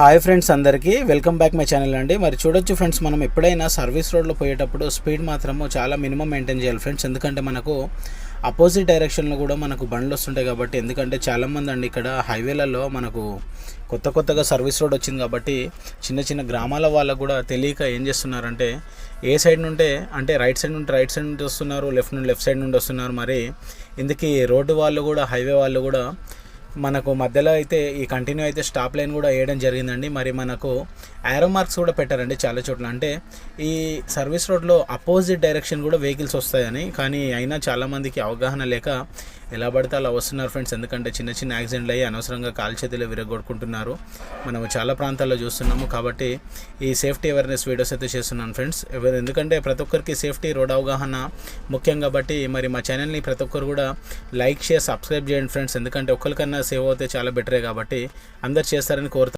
Hi friends అందరికీ. Welcome back my channel అండి. మరి చూడొచ్చు ఫ్రెండ్స్ మనం ఎప్పుడైనా సర్వీస్ రోడ్లో పోయేటప్పుడు స్పీడ్ మాత్రము చాలా మినిమం మెయింటైన్ చేయాలి ఫ్రెండ్స్. ఎందుకంటే మనకు అపోజిట్ డైరెక్షన్లో కూడా మనకు బండ్లు వస్తుంటాయి కాబట్టి ఎందుకంటే చాలామంది అండి ఇక్కడ హైవేలలో మనకు కొత్త కొత్తగా సర్వీస్ రోడ్ వచ్చింది కాబట్టి చిన్న చిన్న గ్రామాల వాళ్ళకు కూడా తెలియక ఏం చేస్తున్నారంటే ఏ సైడ్ నుంటే అంటే రైట్ సైడ్ నుండి రైట్ సైడ్ నుండి వస్తున్నారు లెఫ్ట్ నుండి లెఫ్ట్ సైడ్ నుండి వస్తున్నారు. మరి ఇందుకే రోడ్డు వాళ్ళు కూడా హైవే వాళ్ళు కూడా మనకు మధ్యలో అయితే ఈ కంటిన్యూ అయితే స్టాప్ లైన్ కూడా వేయడం జరిగిందండి. మరి మనకు యారో మార్క్స్ కూడా పెట్టారండి చాలా చోట్ల. అంటే ఈ సర్వీస్ రోడ్లో అపోజిట్ డైరెక్షన్ కూడా వెహికల్స్ వస్తాయని కానీ అయినా చాలామందికి అవగాహన లేక ఎలా పడితే అలా వస్తున్నారు ఫ్రెండ్స్ ఎందుకంటే చిన్న చిన్న యాక్సిడెంట్లు అయ్యి అనవసరంగా కాలు చేతులు విరగొట్టుకుంటున్నారు. మనం చాలా ప్రాంతాల్లో చూస్తున్నాము కాబట్టి ఈ సేఫ్టీ అవేర్నెస్ వీడియోస్ అయితే చేస్తున్నాను ఫ్రెండ్స్ ఎవరు ఎందుకంటే ప్రతి ఒక్కరికి సేఫ్టీ రోడ్ అవగాహన ముఖ్యం కాబట్టి మరి మా ఛానల్ని ప్రతి ఒక్కరు కూడా లైక్ షేర్ సబ్స్క్రైబ్ చేయండి ఫ్రెండ్స్ ఎందుకంటే ఒక్కరికన్నా సేవ్ అవుతే చాలా బెటరే కాబట్టి అందరు చేస్తారని కోరుతాను